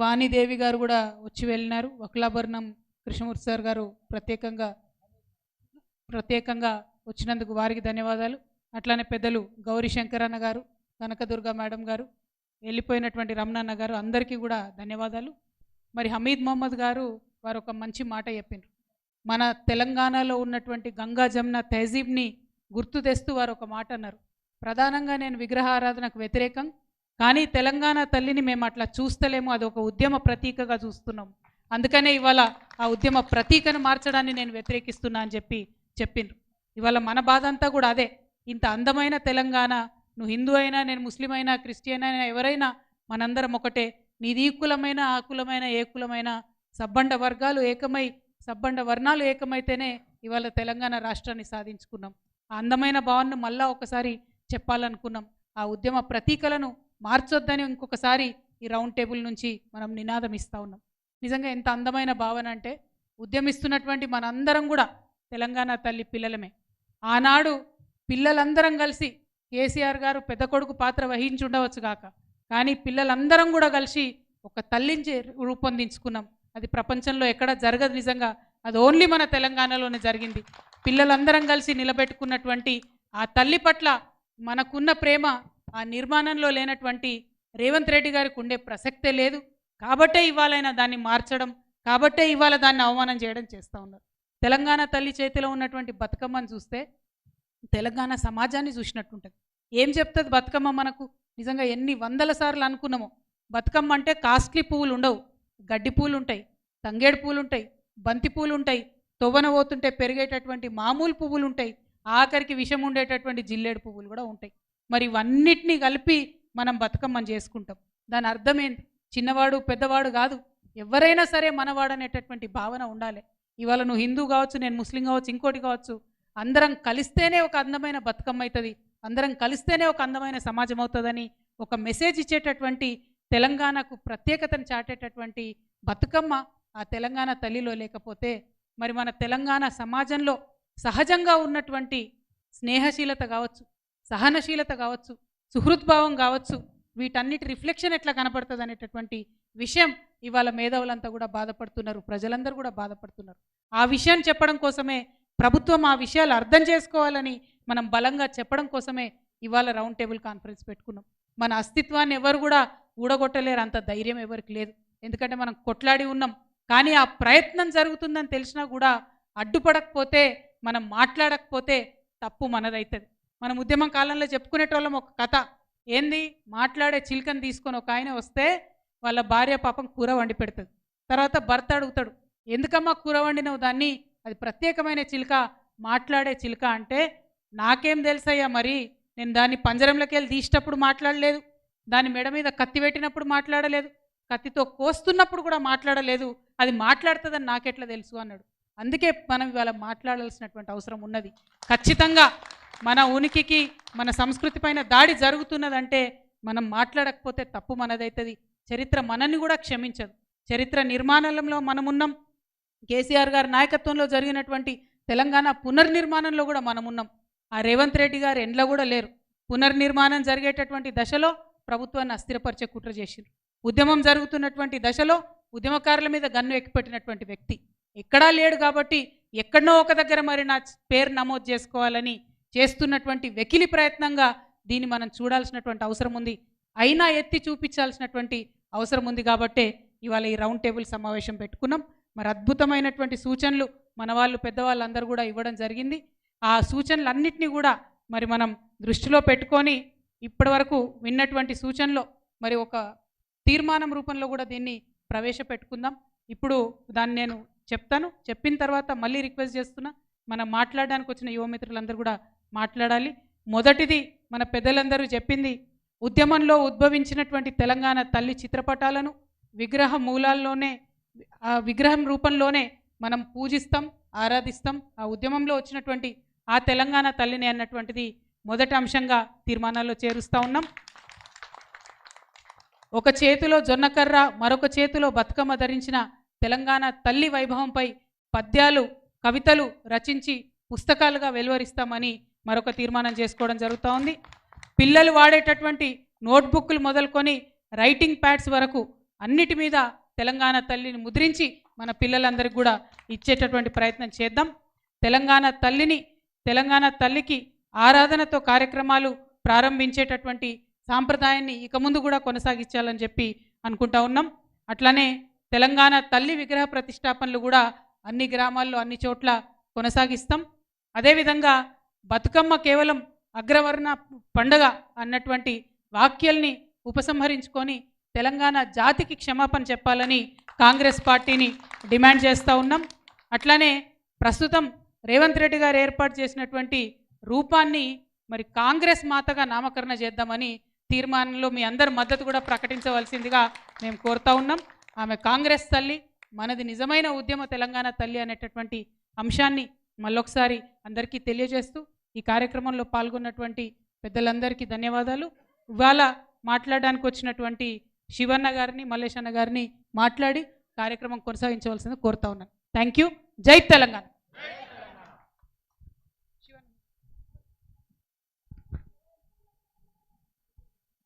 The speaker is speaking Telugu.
వాణిదేవి గారు కూడా వచ్చి వెళ్ళినారు. వకులాభరణం కృష్ణమూర్తి సార్ గారు ప్రత్యేకంగా ప్రత్యేకంగా వచ్చినందుకు వారికి ధన్యవాదాలు. అట్లానే పెద్దలు గౌరీ శంకరన్న గారు కనకదుర్గ మేడం గారు వెళ్ళిపోయినటువంటి రమణన్న గారు అందరికీ కూడా ధన్యవాదాలు. మరి హమీద్ మొహమ్మద్ గారు వారు ఒక మంచి మాట చెప్పినారు మన తెలంగాణలో ఉన్నటువంటి గంగా జమున తహజీబ్ని గుర్తు తెస్తూ వారు ఒక మాట అన్నారు. ప్రధానంగా నేను విగ్రహారాధనకు వ్యతిరేకం. కానీ తెలంగాణ తల్లిని మేము అట్లా చూస్తలేము అది ఒక ఉద్యమ ప్రతీకగా చూస్తున్నాం. అందుకనే ఇవాళ ఆ ఉద్యమ ప్రతీకను మార్చడాన్ని నేను వ్యతిరేకిస్తున్నా అని చెప్పి చెప్పిండ్రు. ఇవాళ మన బాధ అంతా కూడా అదే. ఇంత అందమైన తెలంగాణ నువ్వు హిందూ అయినా నేను ముస్లిం అయినా క్రిస్టియన్ అయినా ఎవరైనా మనందరం ఒకటే. నీది ఈ కులమైన ఆ కులమైన ఏ కులమైన సబ్బండ వర్గాలు ఏకమై సబ్బండ వర్ణాలు ఏకమైతేనే ఇవాళ తెలంగాణ రాష్ట్రాన్ని సాధించుకున్నాం. ఆ అందమైన భావనను మళ్ళా ఒకసారి చెప్పాలనుకున్నాం. ఆ ఉద్యమ ప్రతీకలను మార్చొద్దని ఇంకొకసారి ఈ రౌండ్ టేబుల్ నుంచి మనం నినాదం ఇస్తూ ఉన్నాం. నిజంగా ఎంత అందమైన భావన అంటే ఉద్యమిస్తున్నటువంటి మనందరం కూడా తెలంగాణ తల్లి పిల్లలమే. ఆనాడు పిల్లలందరం కలిసి కేసీఆర్ గారు పెద్ద కొడుకు పాత్ర వహించి ఉండవచ్చు కాక కానీ పిల్లలందరం కూడా కలిసి ఒక తల్లిని రూపొందించుకున్నాం. అది ప్రపంచంలో ఎక్కడ జరగదు నిజంగా. అది ఓన్లీ మన తెలంగాణలోనే జరిగింది. పిల్లలందరం కలిసి నిలబెట్టుకున్నటువంటి ఆ తల్లి పట్ల మనకున్న ప్రేమ ఆ నిర్మాణంలో లేనటువంటి రేవంత్ రెడ్డి గారికి ఉండే ప్రసక్తే లేదు. కాబట్టే ఇవాళైనా దాన్ని మార్చడం కాబట్టే ఇవాళ దాన్ని అవమానం చేయడం చేస్తూ ఉన్నారు. తెలంగాణ తల్లి చేతిలో ఉన్నటువంటి బతుకమ్మను చూస్తే తెలంగాణ సమాజాన్ని చూసినట్టుంటుంది. ఏం చెప్తుంది బతుకమ్మ మనకు? నిజంగా ఎన్ని వందల సార్లు అనుకున్నామో. బతుకమ్మ అంటే కాస్ట్లీ పువ్వులు ఉండవు. గడ్డి పూలు ఉంటాయి తంగేడు పూలు ఉంటాయి బంతి పూలు ఉంటాయి తొవ్వన పోతుంటే పెరిగేటటువంటి మామూలు పువ్వులు ఉంటాయి. ఆఖరికి విషం ఉండేటటువంటి జిల్లేడు పువ్వులు కూడా ఉంటాయి. మరి ఇవన్నిటినీ కలిపి మనం బతుకమ్మని చేసుకుంటాం. దాని అర్థం ఏంటి? చిన్నవాడు పెద్దవాడు కాదు. ఎవరైనా సరే మనవాడు అనేటటువంటి భావన ఉండాలి. ఇవాళ నువ్వు హిందూ కావచ్చు నేను ముస్లిం కావచ్చు ఇంకోటి కావచ్చు అందరం కలిస్తేనే ఒక అందమైన బతుకమ్మ అవుతుంది అందరం కలిస్తేనే ఒక అందమైన సమాజం అవుతుందని ఒక మెసేజ్ ఇచ్చేటటువంటి తెలంగాణకు ప్రత్యేకతను చాటేటటువంటి బతుకమ్మ ఆ తెలంగాణ తల్లిలో లేకపోతే మరి మన తెలంగాణ సమాజంలో సహజంగా ఉన్నటువంటి స్నేహశీలత కావచ్చు. సహనశీలత కావచ్చు సుహృద్భావం కావచ్చు వీటన్నిటి రిఫ్లెక్షన్ ఎట్లా కనపడుతుంది అనేటటువంటి విషయం ఇవాళ మేధావులంతా కూడా బాధపడుతున్నారు ప్రజలందరూ కూడా బాధపడుతున్నారు. ఆ విషయాన్ని చెప్పడం కోసమే ప్రభుత్వం ఆ విషయాలు అర్థం చేసుకోవాలని మనం బలంగా చెప్పడం కోసమే ఇవాళ రౌండ్ టేబుల్ కాన్ఫరెన్స్ పెట్టుకున్నాం. మన అస్తిత్వాన్ని ఎవరు కూడా ఊడగొట్టలేరు అంత ధైర్యం ఎవరికి లేదు. ఎందుకంటే మనం కొట్లాడి ఉన్నాం. కానీ ఆ ప్రయత్నం జరుగుతుందని తెలిసినా కూడా అడ్డుపడకపోతే మనం మాట్లాడకపోతే తప్పు మనదవుతుంది మనం ఉద్యమం కాలంలో చెప్పుకునేటోళ్ళం ఒక కథ. ఏంది? మాట్లాడే చిలుకని తీసుకొని ఒక ఆయన వస్తే వాళ్ళ భార్య పాపం కూర వండి పెడుతుంది. తర్వాత భర్త అడుగుతాడు ఎందుకమ్మా కూర వండినవు దాన్ని? అది ప్రత్యేకమైన చిలుక మాట్లాడే చిలుక అంటే నాకేం తెలుసయ్యా మరి? నేను దాన్ని పంజరంలోకి వెళ్ళి తీసేటప్పుడు మాట్లాడలేదు. దాని మెడ మీద కత్తి పెట్టినప్పుడు మాట్లాడలేదు. కత్తితో కోస్తున్నప్పుడు కూడా మాట్లాడలేదు. అది మాట్లాడుతుందని నాకెట్లా తెలుసు? అన్నాడు. అందుకే మనం ఇవాళ మాట్లాడాల్సినటువంటి అవసరం ఉన్నది. ఖచ్చితంగా మన ఉనికికి మన సంస్కృతి పైన దాడి జరుగుతున్నదంటే మనం మాట్లాడకపోతే తప్పు మనదైతుంది. చరిత్ర మనల్ని కూడా క్షమించదు. చరిత్ర నిర్మాణంలో మనమున్నాం. కేసీఆర్ గారి నాయకత్వంలో జరిగినటువంటి తెలంగాణ పునర్నిర్మాణంలో కూడా మనమున్నాం. ఆ రేవంత్ రెడ్డి గారు ఎండ్లో కూడా లేరు. పునర్నిర్మాణం జరిగేటటువంటి దశలో ప్రభుత్వాన్ని అస్థిరపరిచే కుట్ర చేసిండ్రు. ఉద్యమం జరుగుతున్నటువంటి దశలో ఉద్యమకారుల మీద గన్ను ఎక్కిపెట్టినటువంటి వ్యక్తి. ఎక్కడా లేడు కాబట్టి ఎక్కడనో ఒక దగ్గర మరి నా పేరు నమోదు చేసుకోవాలని చేస్తున్నటువంటి వెకిలి ప్రయత్నంగా దీన్ని మనం చూడాల్సినటువంటి అవసరం ఉంది. అయినా ఎత్తి చూపించాల్సినటువంటి అవసరం ఉంది కాబట్టే ఇవాళ ఈ రౌండ్ టేబుల్ సమావేశం పెట్టుకున్నాం. మరి అద్భుతమైనటువంటి సూచనలు మన వాళ్ళు పెద్దవాళ్ళందరూ కూడా ఇవ్వడం జరిగింది. ఆ సూచనలన్నింటినీ కూడా మరి మనం దృష్టిలో పెట్టుకొని ఇప్పటివరకు విన్నటువంటి సూచనలో మరి ఒక తీర్మానం రూపంలో కూడా దీన్ని ప్రవేశపెట్టుకుందాం. ఇప్పుడు దాన్ని నేను చెప్తాను. చెప్పిన తర్వాత మళ్ళీ రిక్వెస్ట్ చేస్తున్నా. మనం మాట్లాడడానికి వచ్చిన యువమిత్రులందరూ కూడా మాట్లాడాలి. మొదటిది మన పెద్దలందరూ చెప్పింది ఉద్యమంలో ఉద్భవించినటువంటి తెలంగాణ తల్లి చిత్రపటాలను విగ్రహ మూలాల్లోనే ఆ విగ్రహం రూపంలోనే మనం పూజిస్తాం ఆరాధిస్తాం. ఆ ఉద్యమంలో వచ్చినటువంటి ఆ తెలంగాణ తల్లిని అన్నటువంటిది మొదటి అంశంగా తీర్మానాల్లో చేరుస్తూ ఉన్నాం. ఒక చేతిలో జొన్నకర్ర మరొక చేతిలో బతుకమ్మ ధరించిన తెలంగాణ తల్లి వైభవంపై పద్యాలు కవితలు రచించి పుస్తకాలుగా వెలువరిస్తామని మరొక తీర్మానం చేసుకోవడం జరుగుతూ ఉంది. పిల్లలు వాడేటటువంటి నోట్బుక్లు మొదలుకొని రైటింగ్ ప్యాడ్స్ వరకు అన్నిటి మీద తెలంగాణ తల్లిని ముద్రించి మన పిల్లలందరికీ కూడా ఇచ్చేటటువంటి ప్రయత్నం చేద్దాం. తెలంగాణ తల్లిని తెలంగాణ తల్లికి ఆరాధనతో కార్యక్రమాలు ప్రారంభించేటటువంటి సాంప్రదాయాన్ని ఇక ముందు కూడా కొనసాగించాలని చెప్పి అనుకుంటా ఉన్నాం. అట్లానే తెలంగాణ తల్లి విగ్రహ ప్రతిష్టాపనలు కూడా అన్ని గ్రామాల్లో అన్ని చోట్ల కొనసాగిస్తాం. అదేవిధంగా బతుకమ్మ కేవలం అగ్రవర్ణ పండగ అన్నటువంటి వాక్యల్ని ఉపసంహరించుకొని తెలంగాణ జాతికి క్షమాపణ చెప్పాలని కాంగ్రెస్ పార్టీని డిమాండ్ చేస్తూ ఉన్నాం. అట్లానే ప్రస్తుతం రేవంత్ రెడ్డి గారు ఏర్పాటు చేసినటువంటి రూపాన్ని మరి కాంగ్రెస్ మాతగా నామకరణ చేద్దామని తీర్మానంలో మీ అందరి మద్దతు కూడా ప్రకటించవలసిందిగా మేము కోరుతా ఉన్నాం. ఆమె కాంగ్రెస్ తల్లి మనది నిజమైన ఉద్యమ తెలంగాణ తల్లి అనేటటువంటి అంశాన్ని మళ్ళొకసారి అందరికీ తెలియజేస్తూ ఈ కార్యక్రమంలో పాల్గొన్నటువంటి పెద్దలందరికీ ధన్యవాదాలు. ఇవాళ మాట్లాడడానికి వచ్చినటువంటి శివన్న గారిని మల్లేశన్న గారిని మాట్లాడి కార్యక్రమం కొనసాగించవలసింది కోరుతా ఉన్నాను. థ్యాంక్ యూ జై తెలంగాణ.